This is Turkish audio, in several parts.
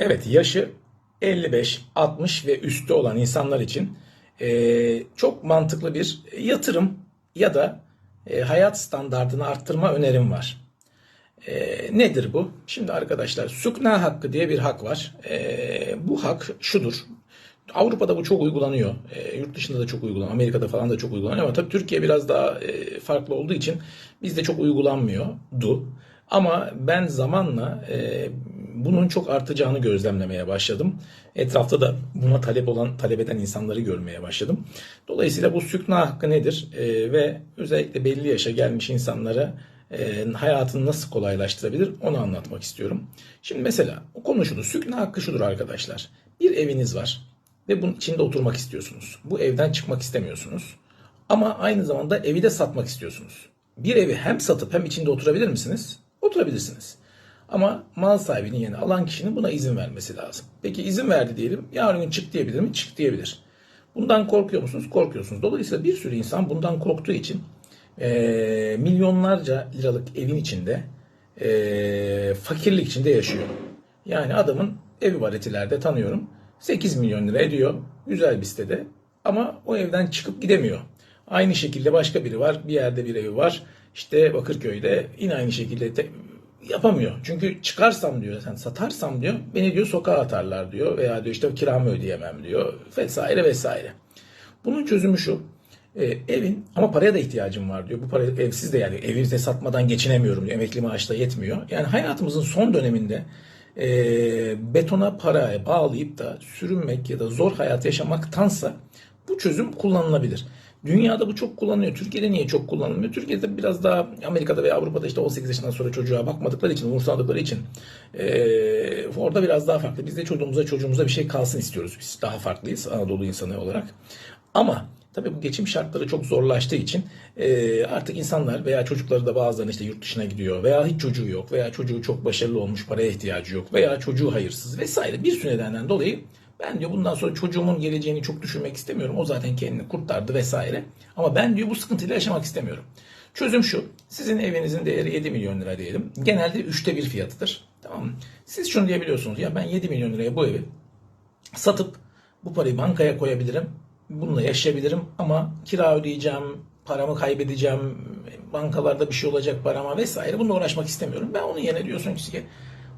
Evet yaşı 55, 60 ve üstü olan insanlar için eee, çok mantıklı bir yatırım ya da e, hayat standartını arttırma önerim var. Eee, nedir bu? Şimdi arkadaşlar sükna hakkı diye bir hak var. Eee, bu hak şudur. Avrupa'da bu çok uygulanıyor. Eee, yurt dışında da çok uygulanıyor. Amerika'da falan da çok uygulanıyor. Ama tabii Türkiye biraz daha eee, farklı olduğu için bizde çok uygulanmıyordu. Ama ben zamanla eee, bunun çok artacağını gözlemlemeye başladım. Etrafta da buna talep olan, talep eden insanları görmeye başladım. Dolayısıyla bu sükna hakkı nedir? Eee, ve özellikle belli yaşa gelmiş insanlara e, hayatını nasıl kolaylaştırabilir onu anlatmak istiyorum. Şimdi mesela o konu şudur. Sükna hakkı şudur arkadaşlar. Bir eviniz var ve bunun içinde oturmak istiyorsunuz. Bu evden çıkmak istemiyorsunuz. Ama aynı zamanda evi de satmak istiyorsunuz. Bir evi hem satıp hem içinde oturabilir misiniz? Oturabilirsiniz. Ama mal sahibinin yani alan kişinin buna izin vermesi lazım. Peki izin verdi diyelim. Yarın gün çık diyebilir mi? Çık diyebilir. Bundan korkuyor musunuz? Korkuyorsunuz. Dolayısıyla bir sürü insan bundan korktuğu için e, milyonlarca liralık evin içinde e, fakirlik içinde yaşıyor. Yani adamın evi var etilerde tanıyorum. 8 milyon lira ediyor. Güzel bir sitede. Ama o evden çıkıp gidemiyor. Aynı şekilde başka biri var. Bir yerde bir evi var. İşte Bakırköy'de yine aynı şekilde yapamıyor. Çünkü çıkarsam diyor, sen satarsam diyor, beni diyor sokağa atarlar diyor veya diyor işte kiramı ödeyemem diyor vesaire vesaire. Bunun çözümü şu. E, evin ama paraya da ihtiyacım var diyor. Bu para evsiz de yani evi de satmadan geçinemiyorum diyor. Emekli maaşla yetmiyor. Yani hayatımızın son döneminde e, betona paraya bağlayıp da sürünmek ya da zor hayat yaşamaktansa bu çözüm kullanılabilir. Dünyada bu çok kullanılıyor. Türkiye'de niye çok kullanılmıyor? Türkiye'de biraz daha Amerika'da veya Avrupa'da işte 18 yaşından sonra çocuğa bakmadıkları için, umursamadıkları için e, orada biraz daha farklı. Biz de çocuğumuza çocuğumuza bir şey kalsın istiyoruz. Biz daha farklıyız Anadolu insanı olarak. Ama tabii bu geçim şartları çok zorlaştığı için e, artık insanlar veya çocukları da bazılarını işte yurt dışına gidiyor veya hiç çocuğu yok veya çocuğu çok başarılı olmuş paraya ihtiyacı yok veya çocuğu hayırsız vesaire bir sürü nedenden dolayı ben diyor bundan sonra çocuğumun geleceğini çok düşünmek istemiyorum. O zaten kendini kurtardı vesaire. Ama ben diyor bu sıkıntıyla yaşamak istemiyorum. Çözüm şu. Sizin evinizin değeri 7 milyon lira diyelim. Genelde üçte bir fiyatıdır. Tamam mı? Siz şunu diyebiliyorsunuz. Ya ben 7 milyon liraya bu evi satıp bu parayı bankaya koyabilirim. Bununla yaşayabilirim ama kira ödeyeceğim, paramı kaybedeceğim, bankalarda bir şey olacak parama vesaire. Bununla uğraşmak istemiyorum. Ben onun yerine diyorsun ki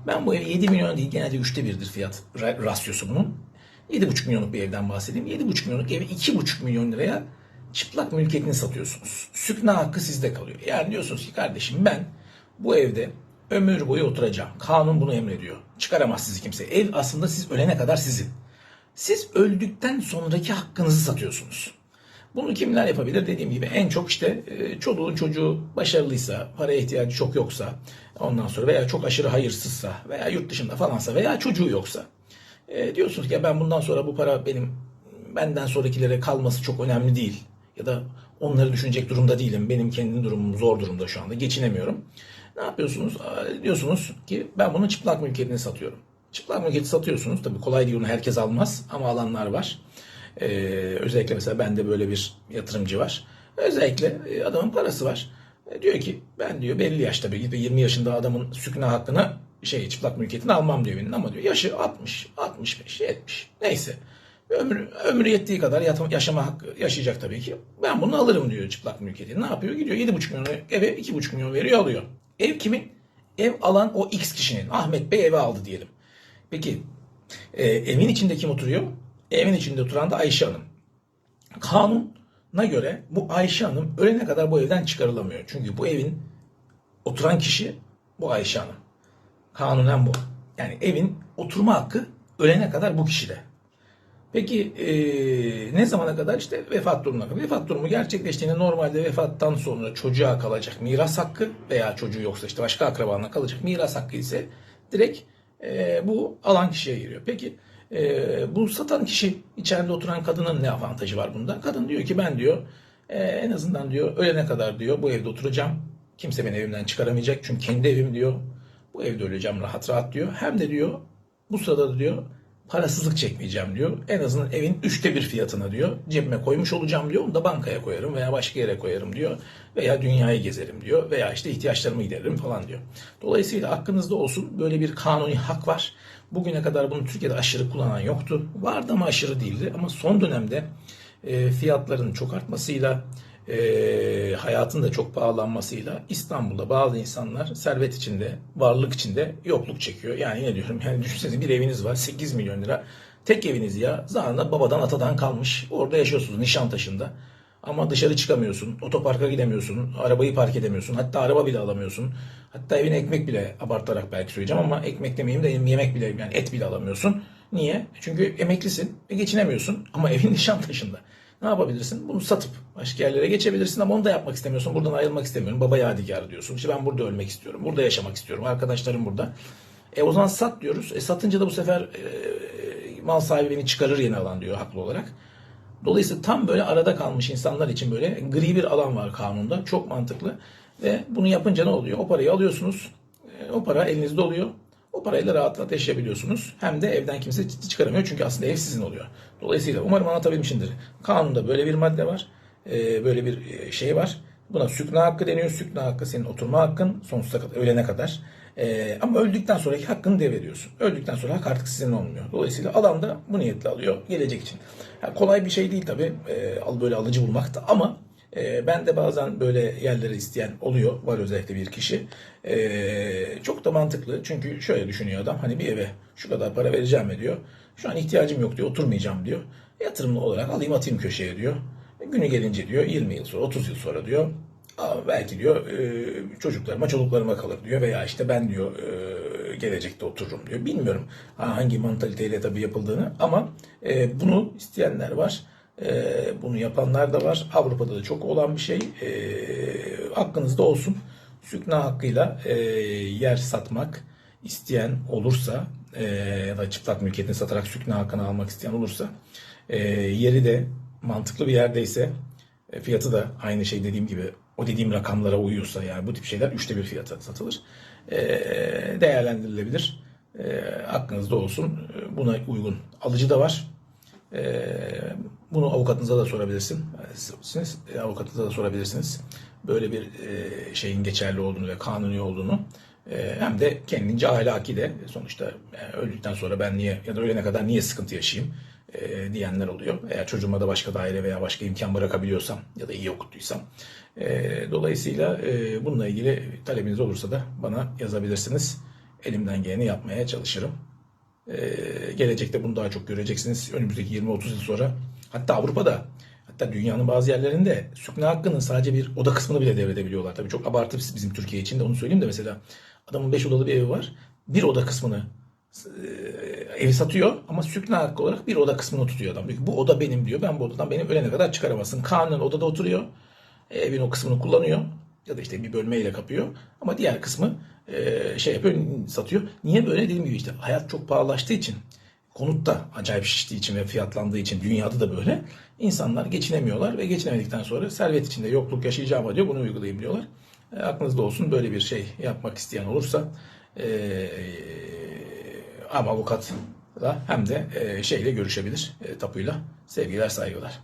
ben bu evi 7 milyon değil genelde üçte birdir fiyat ra- rasyosu bunun. 7,5 milyonluk bir evden bahsedeyim. 7,5 milyonluk evi 2,5 milyon liraya çıplak mülkiyetini satıyorsunuz. Sükna hakkı sizde kalıyor. Yani diyorsunuz ki kardeşim ben bu evde ömür boyu oturacağım. Kanun bunu emrediyor. Çıkaramaz sizi kimse. Ev aslında siz ölene kadar sizin. Siz öldükten sonraki hakkınızı satıyorsunuz. Bunu kimler yapabilir? Dediğim gibi en çok işte e, çoluğun çocuğu başarılıysa, paraya ihtiyacı çok yoksa, ondan sonra veya çok aşırı hayırsızsa veya yurt dışında falansa veya çocuğu yoksa. E, diyorsunuz ki ya ben bundan sonra bu para benim benden sonrakilere kalması çok önemli değil. Ya da onları düşünecek durumda değilim. Benim kendi durumum zor durumda şu anda. Geçinemiyorum. Ne yapıyorsunuz? Aa, Diyorsunuz ki ben bunun çıplak mülkiyetini satıyorum. Çıplak mülkiyeti satıyorsunuz. Tabii kolay değil onu herkes almaz ama alanlar var. Ee, özellikle mesela bende böyle bir yatırımcı var. Özellikle e, adamın parası var. E, diyor ki ben diyor belli yaşta bir 20 yaşında adamın sükna hakkını şey çıplak mülkiyetini almam diyor benim ama diyor yaşı 60, 65, 70 neyse. Ömrü, ömrü yettiği kadar yaşama hakkı yaşayacak tabii ki. Ben bunu alırım diyor çıplak mülkiyeti. Ne yapıyor? Gidiyor 7,5 milyon eve 2,5 milyon veriyor alıyor. Ev kimin? Ev alan o X kişinin. Ahmet Bey evi aldı diyelim. Peki e, evin içinde kim oturuyor? Evin içinde oturan da Ayşe Hanım. Kanuna göre bu Ayşe Hanım ölene kadar bu evden çıkarılamıyor. Çünkü bu evin oturan kişi bu Ayşe Hanım. Kanunen bu. Yani evin oturma hakkı ölene kadar bu kişide. Peki eee, ne zamana kadar işte vefat durumuna kadar. Vefat durumu gerçekleştiğinde normalde vefattan sonra çocuğa kalacak miras hakkı veya çocuğu yoksa işte başka akrabanına kalacak miras hakkı ise direkt eee, bu alan kişiye giriyor. Peki eee, bu satan kişi içeride oturan kadının ne avantajı var bunda? Kadın diyor ki ben diyor eee, en azından diyor ölene kadar diyor bu evde oturacağım. Kimse beni evimden çıkaramayacak çünkü kendi evim diyor. Bu evde öleceğim rahat rahat diyor. Hem de diyor bu sırada da diyor parasızlık çekmeyeceğim diyor. En azından evin üçte bir fiyatına diyor. Cebime koymuş olacağım diyor. Onu da bankaya koyarım veya başka yere koyarım diyor. Veya dünyayı gezerim diyor. Veya işte ihtiyaçlarımı gideririm falan diyor. Dolayısıyla aklınızda olsun böyle bir kanuni hak var. Bugüne kadar bunu Türkiye'de aşırı kullanan yoktu. Vardı ama aşırı değildi. Ama son dönemde e, fiyatların çok artmasıyla e, hayatın da çok pahalanmasıyla İstanbul'da bazı insanlar servet içinde, varlık içinde yokluk çekiyor. Yani ne diyorum? Yani düşünsenize bir eviniz var 8 milyon lira. Tek eviniz ya. Zamanında babadan atadan kalmış. Orada yaşıyorsunuz Nişantaşı'nda. Ama dışarı çıkamıyorsun. Otoparka gidemiyorsun. Arabayı park edemiyorsun. Hatta araba bile alamıyorsun. Hatta evine ekmek bile abartarak belki söyleyeceğim ama ekmek demeyeyim de yemek bile yani et bile alamıyorsun. Niye? Çünkü emeklisin ve geçinemiyorsun ama evin Nişantaşı'nda. Ne yapabilirsin? Bunu satıp başka yerlere geçebilirsin ama onu da yapmak istemiyorsun. Buradan ayrılmak istemiyorum. Baba yadigarı diyorsun. İşte ben burada ölmek istiyorum. Burada yaşamak istiyorum. Arkadaşlarım burada. E o zaman sat diyoruz. E satınca da bu sefer e, mal sahibi beni çıkarır yeni alan diyor haklı olarak. Dolayısıyla tam böyle arada kalmış insanlar için böyle gri bir alan var kanunda. Çok mantıklı. Ve bunu yapınca ne oluyor? O parayı alıyorsunuz. E, O para elinizde oluyor. O parayla rahat rahat yaşayabiliyorsunuz. Hem de evden kimse çıkaramıyor. Çünkü aslında ev sizin oluyor. Dolayısıyla umarım anlatabilmişimdir. Kanunda böyle bir madde var. E, Böyle bir e, şey var. Buna sükna hakkı deniyor. Sükna hakkı senin oturma hakkın sonsuza kadar, ölene kadar. Ee, ama öldükten sonraki hakkını devrediyorsun. Öldükten sonra hak artık sizin olmuyor. Dolayısıyla alan da bu niyetle alıyor gelecek için. Yani kolay bir şey değil tabii e, al böyle alıcı bulmak da ama e, ben de bazen böyle yerleri isteyen oluyor. Var özellikle bir kişi. E, çok da mantıklı. Çünkü şöyle düşünüyor adam. Hani bir eve şu kadar para vereceğim diyor. Şu an ihtiyacım yok diyor. Oturmayacağım diyor. Yatırımlı olarak alayım atayım köşeye diyor. Günü gelince diyor 20 yıl sonra 30 yıl sonra diyor belki diyor e, çocuklarıma çocuklarıma kalır diyor veya işte ben diyor e, gelecekte otururum diyor. Bilmiyorum ha, hangi mantaliteyle tabii yapıldığını ama e, bunu isteyenler var. E, bunu yapanlar da var. Avrupa'da da çok olan bir şey. E, aklınızda olsun. Sükna hakkıyla e, yer satmak isteyen olursa e, ya da çıplak mülkiyetini satarak sükna hakkını almak isteyen olursa e, yeri de mantıklı bir yerdeyse e, fiyatı da aynı şey dediğim gibi o dediğim rakamlara uyuyorsa yani bu tip şeyler üçte bir fiyata satılır. E, değerlendirilebilir. E, aklınızda olsun. E, Buna uygun alıcı da var. E, bunu avukatınıza da sorabilirsin. Siz e, avukatınıza da sorabilirsiniz. Böyle bir e, şeyin geçerli olduğunu ve kanuni olduğunu. E, hem de kendince ahlaki de sonuçta öldükten sonra ben niye ya da ölene kadar niye sıkıntı yaşayayım diyenler oluyor. Eğer çocuğuma da başka daire veya başka imkan bırakabiliyorsam ya da iyi okuttuysam. Dolayısıyla bununla ilgili talebiniz olursa da bana yazabilirsiniz. Elimden geleni yapmaya çalışırım. E, gelecekte bunu daha çok göreceksiniz. Önümüzdeki 20-30 yıl sonra hatta Avrupa'da hatta dünyanın bazı yerlerinde sükna hakkının sadece bir oda kısmını bile devredebiliyorlar. Tabii çok abartı bizim Türkiye için de onu söyleyeyim de mesela adamın 5 odalı bir evi var. Bir oda kısmını e, evi satıyor ama sükna hakkı olarak bir oda kısmını tutuyor adam. Diyor bu oda benim diyor. Ben bu odadan benim ölene kadar çıkaramazsın. Kanunen odada oturuyor. Evin o kısmını kullanıyor. Ya da işte bir bölmeyle kapıyor. Ama diğer kısmı e, şey yapıyor, satıyor. Niye böyle dediğim gibi işte hayat çok pahalılaştığı için konut da acayip şiştiği için ve fiyatlandığı için dünyada da böyle insanlar geçinemiyorlar ve geçinemedikten sonra servet içinde yokluk yaşayacağım diyor bunu uygulayayım diyorlar. E, aklınızda olsun böyle bir şey yapmak isteyen olursa e, ama avukat da hem de e, şeyle görüşebilir e, tapuyla sevgiler saygılar.